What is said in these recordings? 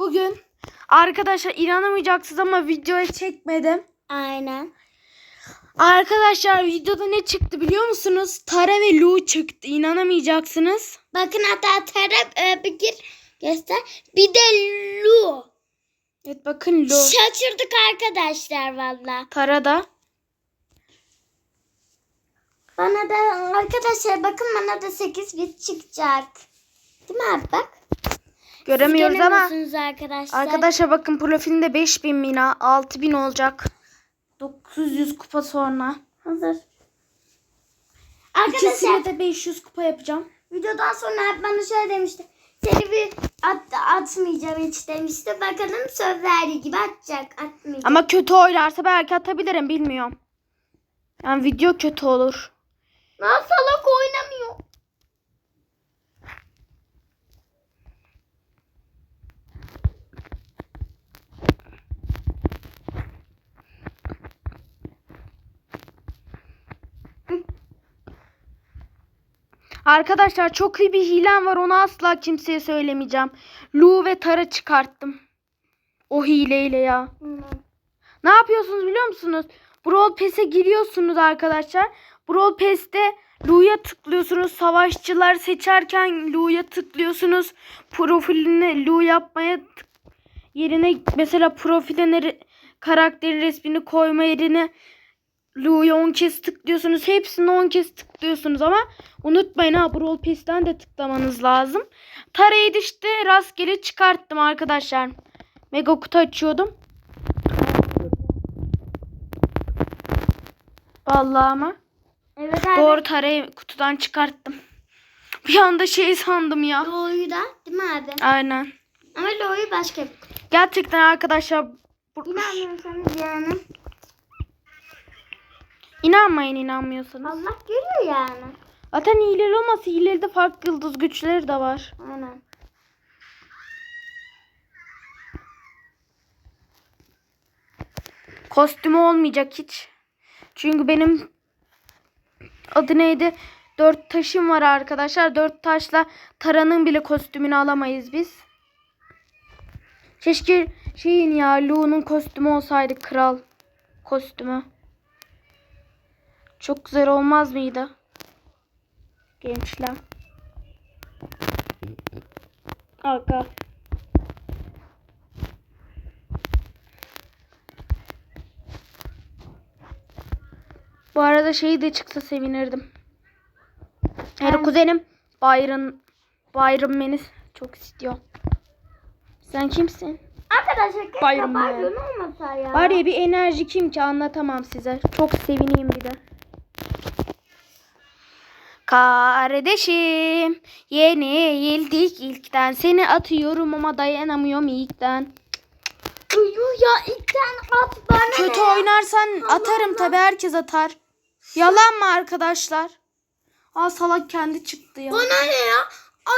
Bugün arkadaşlar inanamayacaksınız ama videoya çekmedim. Aynen. Arkadaşlar videoda ne çıktı biliyor musunuz? Tara ve Lu çıktı. İnanamayacaksınız. Bakın hatta taraf e, bir gir göster. Bir de Lu. Evet bakın Lu. Şaşırdık arkadaşlar valla. Tara da. Bana da arkadaşlar bakın bana da 8 bit çıkacak. Değil mi abi bak? Göremiyoruz Siz ama. arkadaşlar. Arkadaşlar bakın profilinde 5000 mina 6000 olacak. 900 kupa sonra. Hazır. Arkadaşlar de 500 kupa yapacağım. videodan sonra hep bana şöyle demişti. Seni bir at, atmayacağım hiç demişti. Bakalım söz verdiği gibi atacak. Atmayacak. Ama kötü oynarsa belki atabilirim bilmiyorum. Yani video kötü olur. Lan salak oynamıyor. Arkadaşlar çok iyi bir hilem var onu asla kimseye söylemeyeceğim. Lu ve Tara çıkarttım. O hileyle ya. Ne yapıyorsunuz biliyor musunuz? Brawl Pass'e giriyorsunuz arkadaşlar. Brawl Pass'te Lu'ya tıklıyorsunuz. Savaşçılar seçerken Lu'ya tıklıyorsunuz. Profiline Lu yapmaya yerine mesela profiline karakterin resmini koyma yerine Lu'ya 10 kez tıklıyorsunuz. Hepsini 10 kez tıklıyorsunuz ama unutmayın ha Brawl Pass'ten de tıklamanız lazım. Tarayı işte rastgele çıkarttım arkadaşlar. Mega kutu açıyordum. Vallahi ama. Evet abi. Doğru tarayı kutudan çıkarttım. Bir anda şey sandım ya. Lo'yu da değil mi abi? Aynen. Ama Lo'yu başka bir Gerçekten arkadaşlar bu- İnanmıyorsanız yani. İnanmayın inanmıyorsanız. Allah görüyor yani. Zaten hileli olmasa hileli de farklı yıldız güçleri de var. Aynen. Kostümü olmayacak hiç. Çünkü benim adı neydi? Dört taşım var arkadaşlar. Dört taşla Tara'nın bile kostümünü alamayız biz. Keşke şeyin ya Lu'nun kostümü olsaydı kral kostümü. Çok güzel olmaz mıydı? Gençler. Aga. Bu arada şeyi de çıksa sevinirdim. Her kuzenim Byron Byron beni çok istiyor. Sen kimsin? Arkadaşlar keşke Bayram olmasa ya. Var ya bir enerji kim ki anlatamam size. Çok sevineyim bir de. Kardeşim yeni yenildik ilkten. Seni atıyorum ama dayanamıyorum ilkten. Uyu ya ilkten at bana Kötü oynarsan Allah atarım tabi herkes atar. Yalan mı arkadaşlar? Aa salak kendi çıktı ya. Bana ne ya?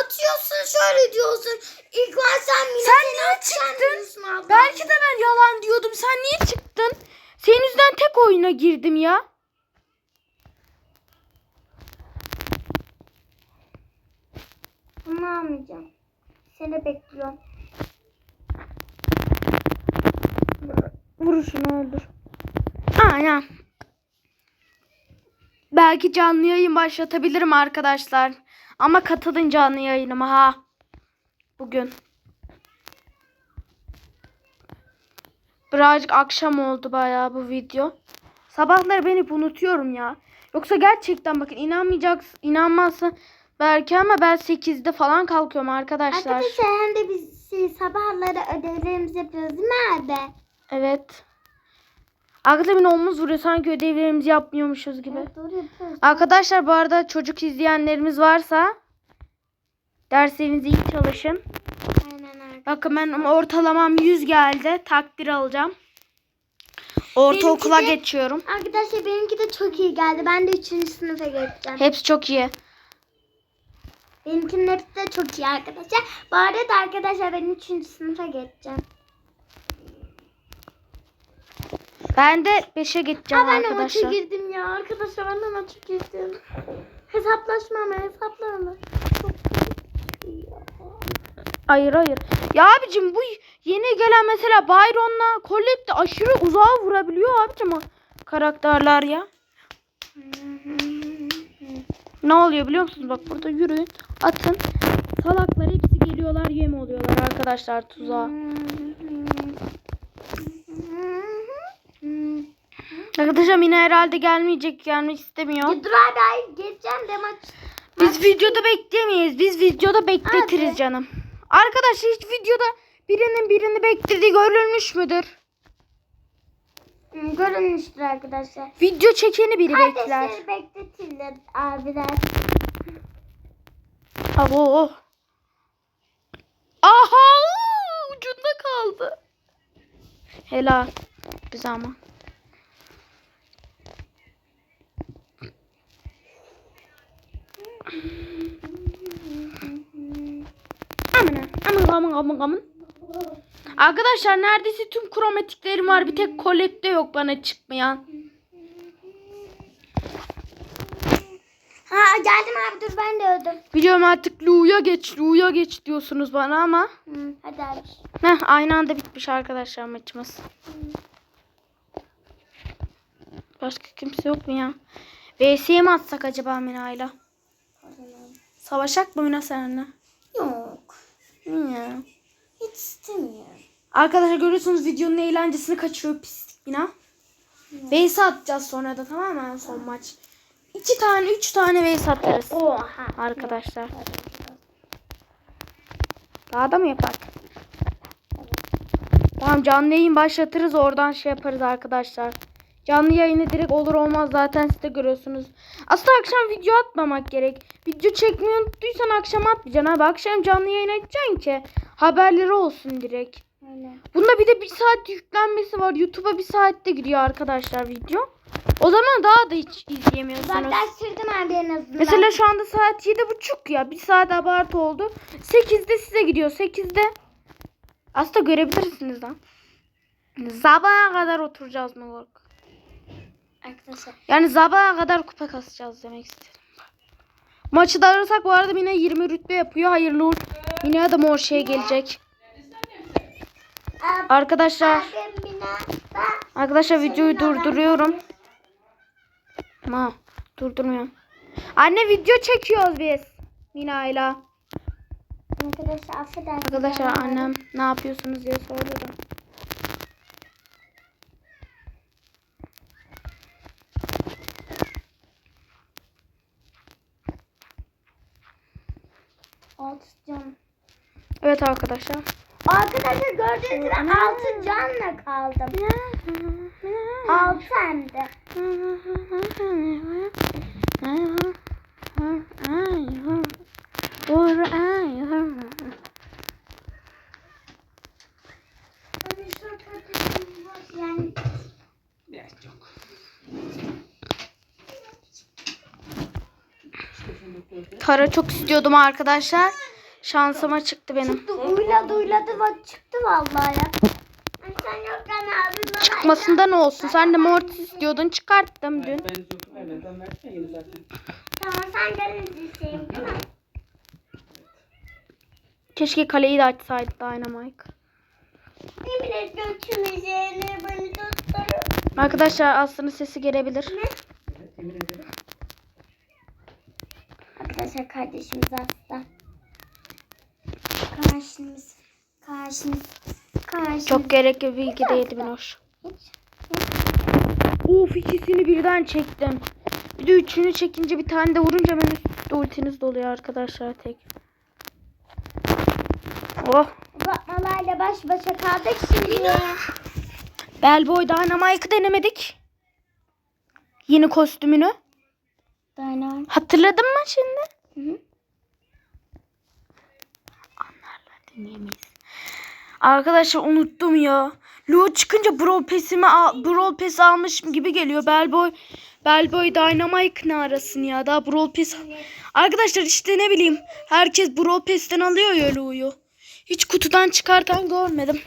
Atıyorsun şöyle diyorsun. İlk var sen Mine Sen niye çıktın? Belki de ben yalan diyordum. Sen niye çıktın? Senin yüzünden tek oyuna girdim ya. Bunu almayacağım. Seni bekliyorum. Vur şunu öldür. Ya. Belki canlı yayın başlatabilirim arkadaşlar. Ama katılın canlı yayınıma ha. Bugün. Birazcık akşam oldu bayağı bu video. Sabahları ben hep unutuyorum ya. Yoksa gerçekten bakın inanmayacaksın, inanmazsın belki ama ben 8'de falan kalkıyorum arkadaşlar. Arkadaşlar hem de biz şey, sabahları ödevlerimizi yapıyoruz değil mi abi? Evet. Arkadaşlar beni omuz vuruyor sanki ödevlerimizi yapmıyormuşuz gibi. Evet doğru yapıyoruz. Arkadaşlar bu arada çocuk izleyenlerimiz varsa derslerinizi iyi çalışın. Aynen. Bakın ben ortalamam 100 geldi. Takdir alacağım. Ortaokula Benimki de- geçiyorum. Arkadaşlar benimki de çok iyi geldi. Ben de 3. sınıfa geçeceğim. Hepsi çok iyi. Benimkinin hepsi de çok iyi arkadaşlar. Bu arada arkadaşlar ben 3. sınıfa geçeceğim. Ben de 5'e geçeceğim Ha ben arkadaşlar. girdim ya. Arkadaşlar ben de maça girdim. Hesaplaşma ama ya. Hayır hayır. Ya abicim bu yeni gelen mesela Byron'la Colette aşırı uzağa vurabiliyor abicim o karakterler ya. Ne oluyor biliyor musunuz? Bak burada yürüyün. Atın. Salaklar hepsi geliyorlar yem oluyorlar arkadaşlar tuzağa. Arkadaşlar Mina herhalde gelmeyecek gelmek istemiyor. Ya dur abi hayır geleceğim de maç. Biz videoda beklemeyiz. Biz videoda bekletiriz Hadi. canım. Arkadaşlar hiç videoda birinin birini beklediği görülmüş müdür? Hı, Görünmüştür arkadaşlar. Video çekeni biri bekler. Kardeşleri bekletirler abiler. Abo. Aha! Ucunda kaldı. Helal. Güzel ama. Amına. Aman aman aman aman. Arkadaşlar neredeyse tüm kromatiklerim var. Bir tek kolette yok bana çıkmayan. Ha geldim abi dur ben de öldüm. Biliyorum artık Lu'ya geç, Lu'ya geç diyorsunuz bana ama. Hı, hadi abi. Heh, aynı anda bitmiş arkadaşlar maçımız. Başka kimse yok mu ya? VS'ye mi atsak acaba Mina'yla? Savaşak mı Mina seninle? Yok. Niye? Hiç istemiyorum. Arkadaşlar görüyorsunuz videonun eğlencesini kaçırıyor pislik Mina. VS atacağız sonra da tamam mı son maç? İki tane, üç tane VS atarız. Oha. Arkadaşlar. Daha da mı yapak? Tamam canlı yayın başlatırız oradan şey yaparız arkadaşlar. Canlı yayını direkt olur olmaz zaten siz de görüyorsunuz. Aslında akşam video atmamak gerek. Video çekmeyi unuttuysan akşam atmayacaksın abi. Akşam canlı yayın açacaksın ki haberleri olsun direkt. Bunda bir de bir saat yüklenmesi var. YouTube'a bir saatte gidiyor arkadaşlar video. O zaman daha da hiç izleyemiyorsunuz. Uzaklaştırdım abi en azından. Mesela şu anda saat yedi buçuk ya. Bir saat abartı oldu. Sekizde size gidiyor. Sekizde aslında görebilirsiniz lan. Sabaha kadar oturacağız mı Gork? Arkadaşlar. Yani sabaha kadar kupa kasacağız demek istedim. Maçı da alırsak bu arada yine 20 rütbe yapıyor. Hayırlı uğurlu. Yine de mor şey gelecek. Arkadaşlar Arkadaşlar videoyu durduruyorum. Ha, durdurmuyorum. Anne video çekiyoruz biz. Mina'yla. Arkadaşlar affedersin. Arkadaşlar annem ne yapıyorsunuz diye da. Altı. Evet arkadaşlar. Arkadaşlar gördüğünüz gibi altı canla kaldım. Altı hem de. Yani Para çok istiyordum arkadaşlar. Şansıma çıktı benim. çıktı uyladı uyladı bak çıktı vallahi ya. Sen yokken abi bana Çıkmasında ne olsun? Sen de mortis istiyordun çıkarttım dün. Ben versene zaten. Tamam sen görüntüsüyüm değil mi? Keşke kaleyi de açsaydı Dynamite. Beni tutturur. Arkadaşlar aslında sesi gelebilir. Evet yemin ederim. Arkadaşlar kardeşimiz hasta. Karşımız. Karşımız. Karşımız. Çok gerekli bir bilgi değildi Minoş. Of ikisini birden çektim. Bir de üçünü çekince bir tane de vurunca hemen üstte ultiniz doluyor arkadaşlar tek. Oh. Uzatmalarla baş başa kaldık şimdi. Bellboy Dynamite'ı denemedik. Yeni kostümünü. Dynamite. Hatırladın mı şimdi? Hı hı. Anlarlar dinleyemeyiz. Arkadaşlar unuttum ya. Lu çıkınca Brawl Pass'imi Brawl Pass almışım gibi geliyor. Bellboy Bellboy Dynamite ne arasın ya? Daha Brawl Pass. Arkadaşlar işte ne bileyim. Herkes Brawl Pass'ten alıyor ya Lu'yu. Hiç kutudan çıkartan görmedim.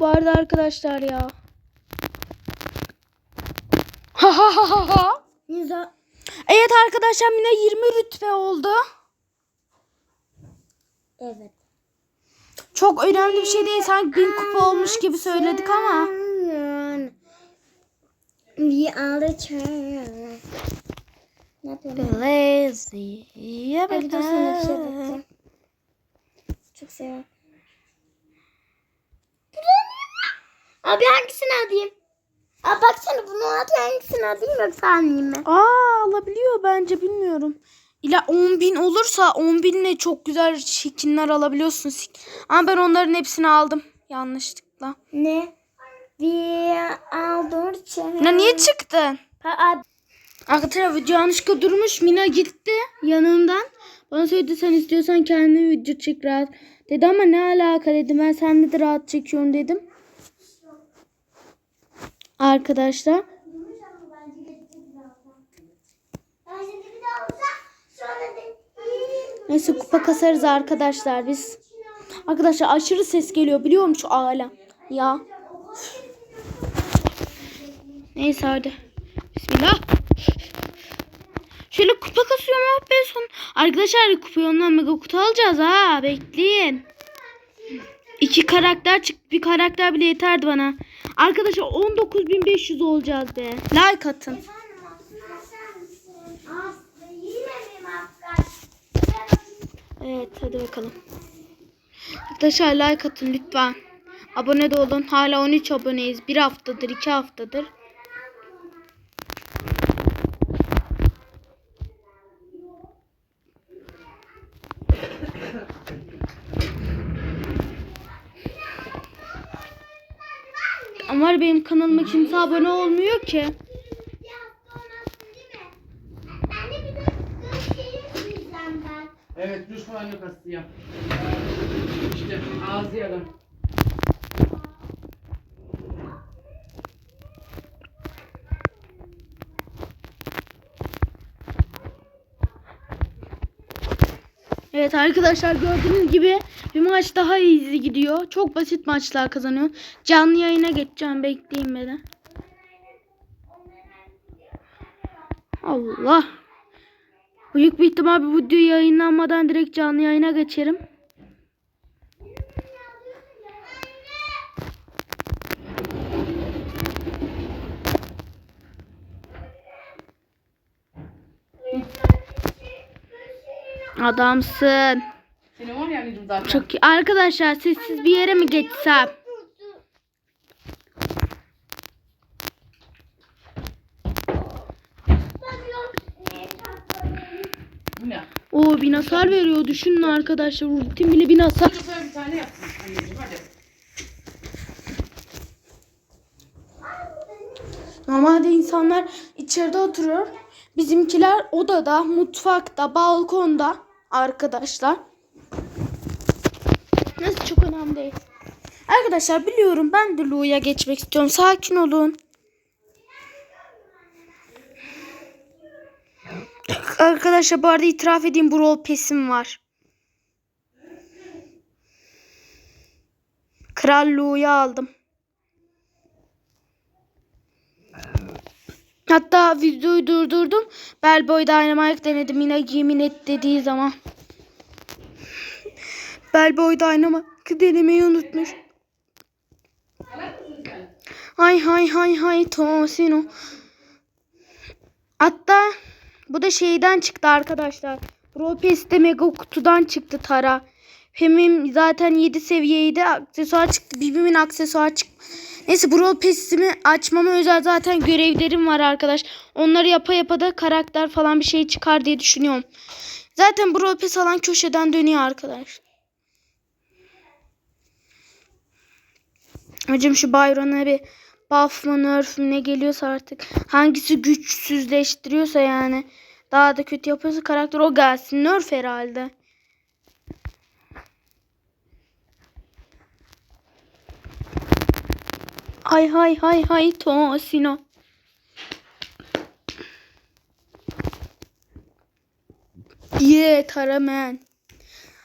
Vardı arkadaşlar ya. Ha ha ha ha. Evet arkadaşlar yine 20 rütbe oldu. Evet. Çok önemli bir şey değil. Sanki bin kupa olmuş gibi söyledik ama. We are the yapıyorum? Lazy. Çok seviyorum. Abi hangisini alayım? Aa baksana bunu at hangisini alayım yoksa almayayım mı? Aa alabiliyor bence bilmiyorum. İla 10 bin olursa 10 binle çok güzel skinler alabiliyorsun. Ama ben onların hepsini aldım yanlışlıkla. Ne? The champions. Mina niye çıktın? Arkadaşlar video yanlışlıkla durmuş. Mina gitti yanımdan. Bana söyledi sen istiyorsan kendin video çek rahat. Dedi ama ne alaka dedim. Ben sende de rahat çekiyorum dedim. Arkadaşlar. Neyse kupa kasarız arkadaşlar biz. Arkadaşlar aşırı ses geliyor biliyor musun şu ağla? Ya. Neyse hadi. Bismillah. Şöyle kupa kasıyorum oh be son. Arkadaşlar kupayı ondan mega kutu alacağız ha. Bekleyin. İki karakter çık bir karakter bile yeterdi bana. Arkadaşlar 19.500 olacağız be. Like atın. Evet hadi bakalım. Arkadaşlar like atın lütfen. Abone de olun. Hala 13 aboneyiz. Bir haftadır, iki haftadır. Ama benim kanalıma kimse abone olmuyor ki. Evet duş banyo kastı yap. İşte ağzı yalan. Evet arkadaşlar gördüğünüz gibi bir maç daha easy gidiyor. Çok basit maçlar kazanıyor. Canlı yayına geçeceğim bekleyin beni. Allah. Büyük bir ihtimal bu video yayınlanmadan direkt canlı yayına geçerim. Adamsın. Senin var ya zaten. Çok iyi. Arkadaşlar sessiz bir yere mi geçsem? Ne? O bin hasar veriyor. Düşünün arkadaşlar. Ultim bile bin hasar. Bir tane yapsın anneciğim hadi. Normalde insanlar içeride oturuyor. Bizimkiler odada, mutfakta, balkonda arkadaşlar. Neyse çok önemli değil. Arkadaşlar biliyorum ben de Lu'ya geçmek istiyorum. Sakin olun. Arkadaşlar bu arada itiraf edeyim bu rol pesim var. Kral Lu'yu aldım. Hatta videoyu durdurdum. Bellboy Dynamite denedim. Yine yemin et dediği zaman. Bellboy Dynamite denemeyi unutmuş. Hay hay hay hay Tosino. Hatta bu da şeyden çıktı arkadaşlar. Pass'te mega kutudan çıktı Tara. Hemim zaten 7 seviyeydi. Aksesuar çıktı. Bibimin aksesuar çıktı. Neyse Brawl Pass'imi açmama özel zaten görevlerim var arkadaş. Onları yapa yapa da karakter falan bir şey çıkar diye düşünüyorum. Zaten Brawl Pass alan köşeden dönüyor arkadaş. Hocam şu Byron'a bir buff mı nerf mü ne geliyorsa artık. Hangisi güçsüzleştiriyorsa yani. Daha da kötü yapıyorsa karakter o gelsin. Nerf herhalde. Hay hay hay hay Tosino. Yeah Taraman.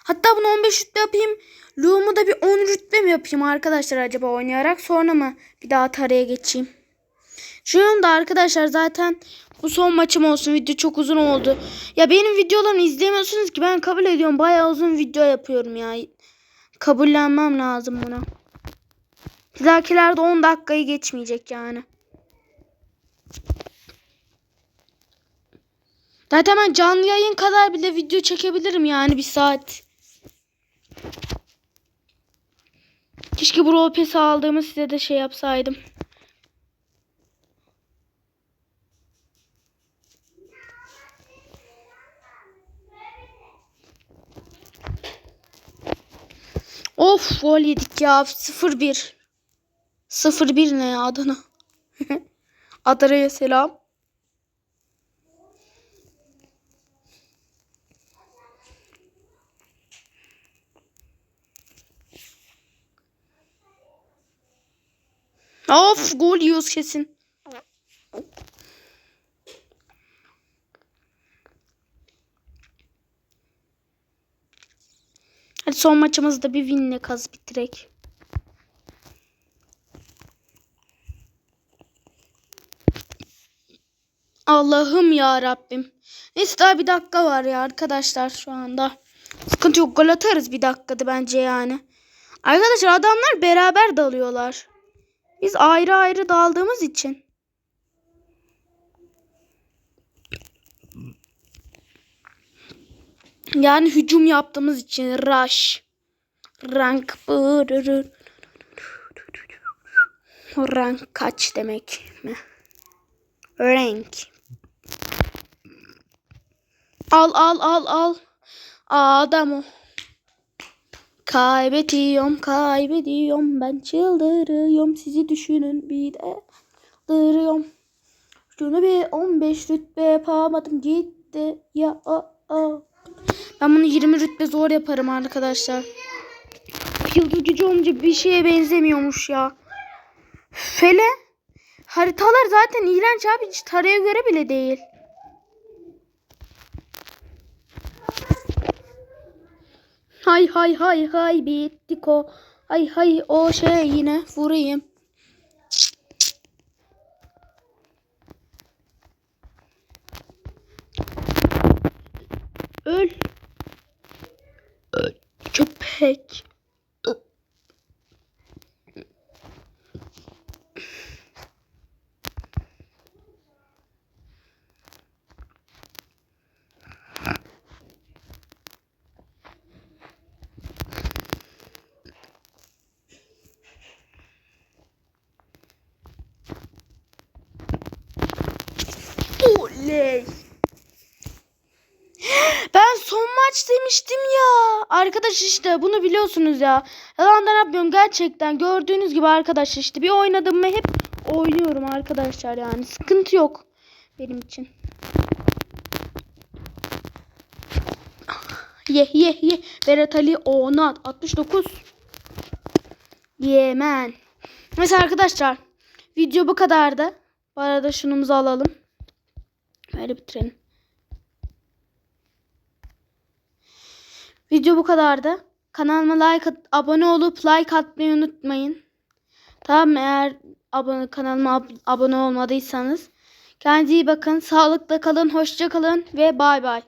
Hatta bunu 15 rütbe yapayım. Lu'mu da bir 10 rütbe mi yapayım arkadaşlar acaba oynayarak sonra mı bir daha taraya geçeyim. Şu da arkadaşlar zaten bu son maçım olsun. Video çok uzun oldu. Ya benim videolarımı izlemiyorsunuz ki ben kabul ediyorum. Bayağı uzun video yapıyorum ya. Kabullenmem lazım buna. Bir dahakilerde 10 dakikayı geçmeyecek yani. Zaten ben canlı yayın kadar bile video çekebilirim yani bir saat. Keşke bu rol pesi aldığımı size de şey yapsaydım. Of gol yedik ya 0-1. 0-1 ne ya Adana? Adana'ya selam. Of gol yiyoruz kesin. Hadi son maçımızda bir winle kaz bitirek. Allah'ım ya Rabbim. Neyse daha bir dakika var ya arkadaşlar şu anda. Sıkıntı yok gol atarız bir dakikada bence yani. Arkadaşlar adamlar beraber dalıyorlar. Biz ayrı ayrı daldığımız için. Yani hücum yaptığımız için rush. Rank Rank kaç demek mi? Rank. Al al al al. Adam o. Kaybediyorum kaybediyorum ben çıldırıyorum sizi düşünün bir de çıldırıyorum. Şunu bir 15 rütbe yapamadım gitti ya a, a. Ben bunu 20 rütbe zor yaparım arkadaşlar. Yıldız gücü olunca bir şeye benzemiyormuş ya. Fele haritalar zaten iğrenç abi hiç taraya göre bile değil. Hay hay hay hay bittik o. Hay hay o şey yine vurayım. Öl. Öl. Köpek. Oley. Ben son maç demiştim ya. Arkadaş işte bunu biliyorsunuz ya. Yalandan yapmıyorum gerçekten. Gördüğünüz gibi arkadaş işte bir oynadım mı hep oynuyorum arkadaşlar yani. Sıkıntı yok benim için. Ye ye ye. Berat Ali Onat 69. Yemen. Mesela arkadaşlar video bu kadardı. Bu arada şunumuzu alalım. Böyle bitirelim. Video bu kadardı. Kanalıma like at, abone olup like atmayı unutmayın. Tamam eğer abone kanalıma ab- abone olmadıysanız. Kendinize iyi bakın. Sağlıkla kalın. Hoşça kalın ve bay bay.